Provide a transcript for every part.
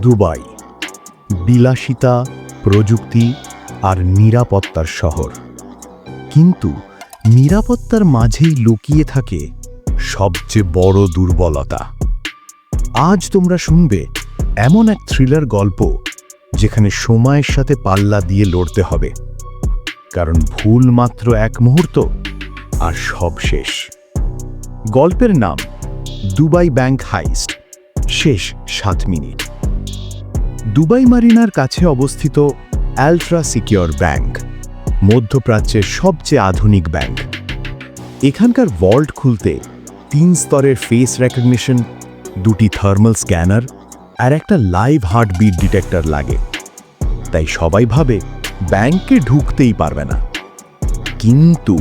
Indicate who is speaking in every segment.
Speaker 1: Dubai. বিলাসিতা, প্রযুক্তি আর নিরাপত্তার শহর। কিন্তু নিরাপত্তার মাঝেই লুকিয়ে থাকে সবচেয়ে বড় দুর্বলতা। আজ তোমরা শুনবে এমন এক থ্রিলার গল্প যেখানে সময়ের সাথে পাল্লা দিয়ে লড়তে হবে। কারণ ভুল মাত্র এক মুহূর্ত আর সব শেষ। গল্পের নাম দুবাই ব্যাংক হাইস্ট। শেষ সাত মিনিট। দুবাই মারিনার কাছে অবস্থিত অ্যালট্রা সিকিউর ব্যাংক, মধ্যপ্রাচ্যের সবচেয়ে আধুনিক ব্যাংক। এখানকার ভল্ট খুলতে তিন স্তরের ফেস রেকগনিশন, দুটি থার্মাল স্ক্যানার আর একটা লাইভ হার্টবিট ডিটেক্টর লাগে। তাই সবাই ভাবে ব্যাংকে ঢুকতেই পারবে না। কিন্তু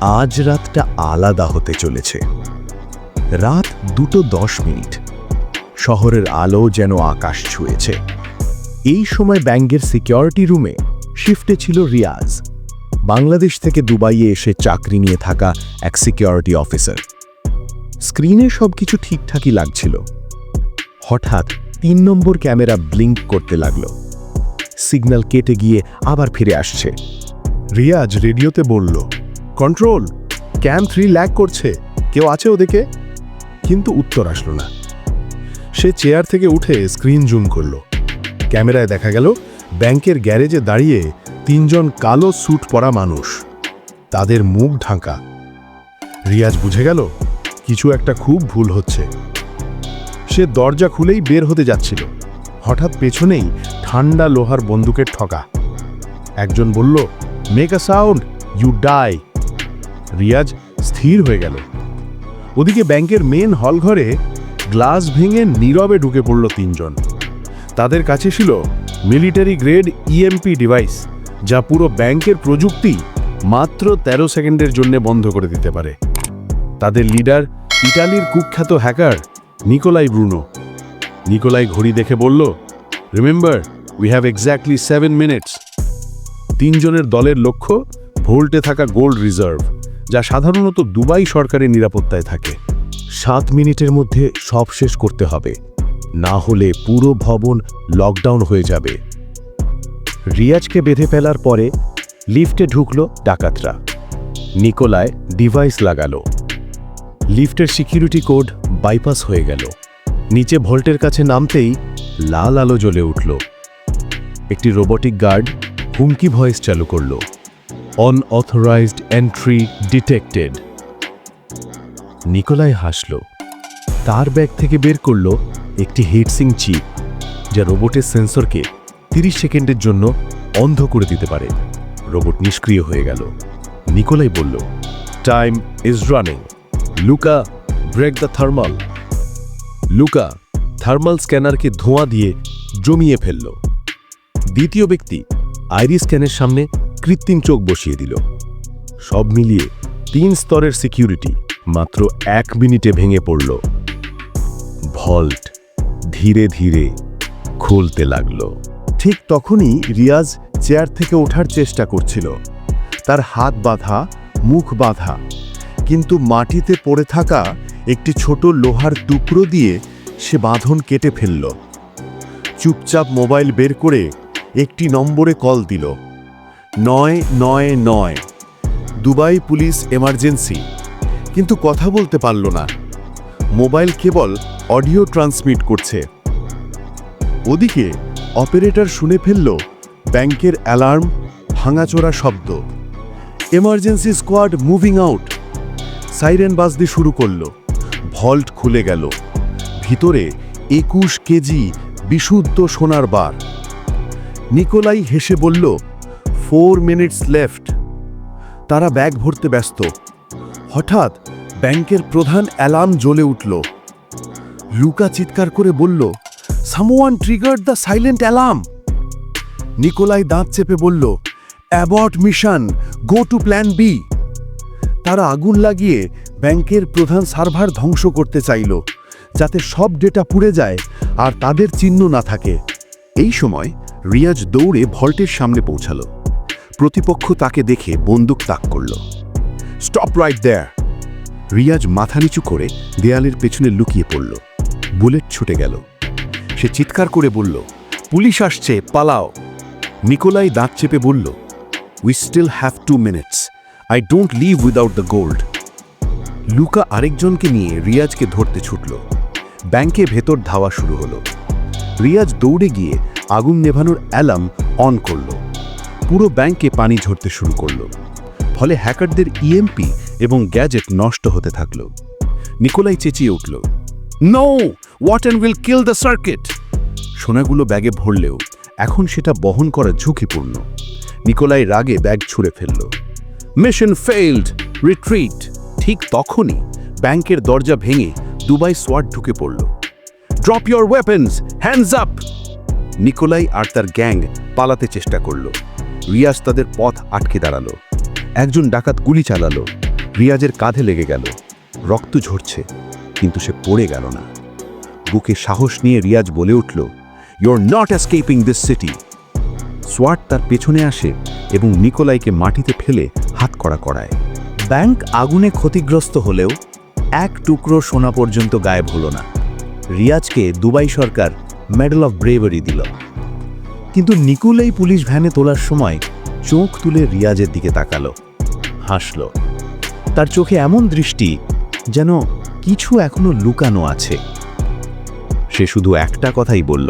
Speaker 1: আজ রাতটা আলাদা হতে চলেছে। রাত দুটো দশ মিনিট। শহরের আলো যেন আকাশ ছুঁয়েছে। এই সময় ব্যাংকের সিকিউরিটি রুমে শিফটে ছিল রিয়াজ। বাংলাদেশ থেকে দুবাইয়ে এসে চাকরি নিয়ে থাকা এক সিকিউরিটি অফিসার। স্ক্রিনে সবকিছু ঠিকঠাকই লাগছিল। হঠাৎ তিন নম্বর ক্যামেরা ব্লিঙ্ক করতে লাগল। সিগন্যাল কেটে গিয়ে আবার ফিরে আসছে।
Speaker 2: রিয়াজ রেডিওতে বলল, কন্ট্রোল, ক্যাম থ্রি ল্যাগ করছে। কেউ আছে ওদেরকে কিন্তু উত্তর আসলো না। সে চেয়ার থেকে উঠে স্ক্রিন জুম করল। ক্যামেরায় দেখা গেল ব্যাংকের গ্যারেজে দাঁড়িয়ে তিনজন কালো স্যুট পরা মানুষ। তাদের মুখ ঢাকা। রিয়াজ বুঝে গেল, কিছু একটা খুব ভুল হচ্ছে। সে দরজা খুলেই বের হতে যাচ্ছিল। হঠাৎ পেছনেই ঠান্ডা লোহার বন্দুকের ঠকা একজন বলল make a sound you die Riaz স্থির হয়ে গেল। ওদিকে ব্যাংকের মেন হল ঘরে গ্লাস ভেঙে নীরবে ঢুকে পড়ল তিনজন। তাদের কাছে ছিল মিলিটারি গ্রেড ইএমপি ডিভাইস, যা পুরো ব্যাংকের প্রযুক্তি মাত্র ১৩ সেকেন্ডের জন্য বন্ধ করে দিতে পারে। তাদের লিডার ইটালির কুখ্যাত হ্যাকার নিকোলাই ব্রুনো। নিকোলাই ঘড়ি দেখে বলল remember we have exactly seven minutes তিনজনের দলের লক্ষ্য ভোল্টে থাকা গোল্ড রিজার্ভ, যা সাধারণত দুবাই সরকারের নিরাপত্তায় থাকে।
Speaker 1: সাত মিনিটের মধ্যে সব শেষ করতে হবে। না হলে পুরো ভবন লকডাউন হয়ে যাবে। রিয়াজকে বেঁধে ফেলার পরে লিফটে ঢুকল ডাকাতরা। নিকোলায় ডিভাইস লাগালো। লিফটের সিকিউরিটি কোড বাইপাস হয়ে গেল। নিচে ভল্টের কাছে নামতেই লাল আলো জ্বলে উঠল। একটি রোবটিক গার্ড হুমকি ভয়েস চালু করল। অনঅথরাইজড এন্ট্রি ডিটেক্টেড নিকোলাই হাসল। তার ব্যাগ থেকে বের করল একটি হিটসিং চিপ, যা রোবটের সেন্সরকে 30 সেকেন্ডের জন্য অন্ধ করে দিতে পারে। রোবট নিষ্ক্রিয় হয়ে গেল। নিকোলাই বলল time is running Luka break the thermal Luka thermal স্ক্যানারকে ধোঁয়া দিয়ে জমিয়ে ফেলল। দ্বিতীয় ব্যক্তি আইরিস স্ক্যানের সামনে কৃত্রিম চোখ বসিয়ে দিল। সব মিলিয়ে তিন স্তরের সিকিউরিটি মাত্র এক মিনিটে ভেঙে পড়ল। ভল্ট। ধীরে ধীরে খুলতে লাগল। ঠিক তখনই রিয়াজ চেয়ার থেকে ওঠার চেষ্টা করছিল। তার হাত বাঁধা, মুখ বাঁধা, কিন্তু মাটিতে পড়ে থাকা একটি ছোট লোহার টুকরো দিয়ে সে বাঁধন কেটে ফেলল। চুপচাপ মোবাইল বের করে একটি নম্বরে কল দিল। নয় নয় নয়। Dubai police emergency. কিন্তু কথা বলতে পারল না। মোবাইল কেবল অডিও ট্রান্সমিট করছে। ওদিকে, অপারেটর শুনে ফেলল ব্যাংকের অ্যালার্ম, ভাঙাচোরা শব্দ। Emergency squad moving out. Siren বাজতে শুরু করল। ভল্ট খুলে গেল। ভিতরে একুশ কেজি বিশুদ্ধ সোনার বার। নিকোলাই হেসে বলল, ফোর মিনিটস লেফট। তারা ব্যাগ ভরতে ব্যস্ত। হঠাৎ ব্যাংকের প্রধান অ্যালার্ম জ্বলে উঠল। লুকা চিৎকার করে বলল someone triggered the silent alarm Nikolai দাঁত চেপে বলল abort mission go to plan B তারা আগুন লাগিয়ে ব্যাংকের প্রধান সার্ভার ধ্বংস করতে চাইল, যাতে সব ডেটা পুড়ে যায় আর তাদের চিহ্ন না থাকে। এই সময় রিয়াজ দৌড়ে ভল্টের সামনে পৌঁছালো। প্রতিপক্ষ তাকে দেখে বন্দুক তাক করল। স্টপ রাইট দেয়ার রিয়াজ মাথা নিচু করে দেয়ালের পেছনে লুকিয়ে পড়ল। বুলেট ছুটে গেল। সে চিৎকার করে বলল, পুলিশ আসছে, পালাও। নিকোলাই দাঁত চেপে বলল we still have two minutes I don't leave without the gold Luka আরেকজনকে নিয়ে রিয়াজকে ধরতে ছুটল। ব্যাংকে ভেতর ধাওয়া শুরু হলো। রিয়াজ দৌড়ে গিয়ে আগুন নেভানোর অ্যালার্ম অন করল। পুরো ব্যাংকে পানি ঝরতে শুরু করল। ফলে হ্যাকারদের ইএমপি এবং গ্যাজেট নষ্ট হতে থাকল। নিকোলাই চেঁচিয়ে উঠল no what and will kill the circuit সোনাগুলো ব্যাগে ভরলেও এখন সেটা বহন করা ঝুঁকিপূর্ণ। নিকোলাই রাগে ব্যাগ ছুঁড়ে ফেলল মিশন ফেইল্ড রিট্রিট ঠিক তখনই ব্যাংকের দরজা ভেঙে দুবাই সোয়াট ঢুকে পড়ল drop your weapons hands up Nikolai আর তার গ্যাং পালাতে চেষ্টা করল। রিয়াজ তাদের পথ আটকে দাঁড়াল। একজন ডাকাত গুলি চালালো। রিয়াজের কাঁধে লেগে গেল। রক্ত ঝরছে, কিন্তু সে পড়ে গেল না। বুকে সাহস নিয়ে রিয়াজ বলে উঠল you're not escaping this city সোয়াট তার পেছনে আসে এবং নিকোলাইকে মাটিতে ফেলে হাত করা করায়।
Speaker 3: ব্যাংক আগুনে ক্ষতিগ্রস্ত হলেও এক টুকরো সোনা পর্যন্ত গায়েব হলো না। রিয়াজকে দুবাই সরকার মেডেল অফ ব্রেভারি দিল। কিন্তু নিকুলেই পুলিশ ভ্যানে তোলার সময় চোখ তুলে রিয়াজের দিকে তাকালো, হাসল। তার চোখে এমন দৃষ্টি যেন কিছু এখনও লুকানো আছে।
Speaker 1: সে শুধু একটা কথাই বলল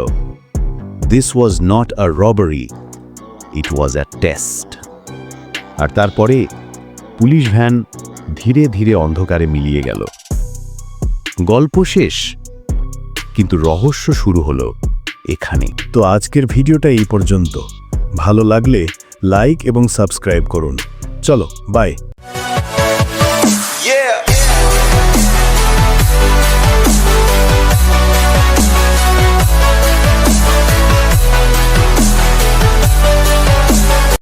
Speaker 1: this was not a robbery it was a test আর তারপরে পুলিশ ভ্যান ধীরে ধীরে অন্ধকারে মিলিয়ে গেল। গল্প শেষ, কিন্তু রহস্য শুরু হলো এখানে।
Speaker 2: তো আজকের ভিডিওটা এই পর্যন্ত। ভালো লাগলে লাইক এবং সাবস্ক্রাইব করুন। চলো, বাই। Yeah.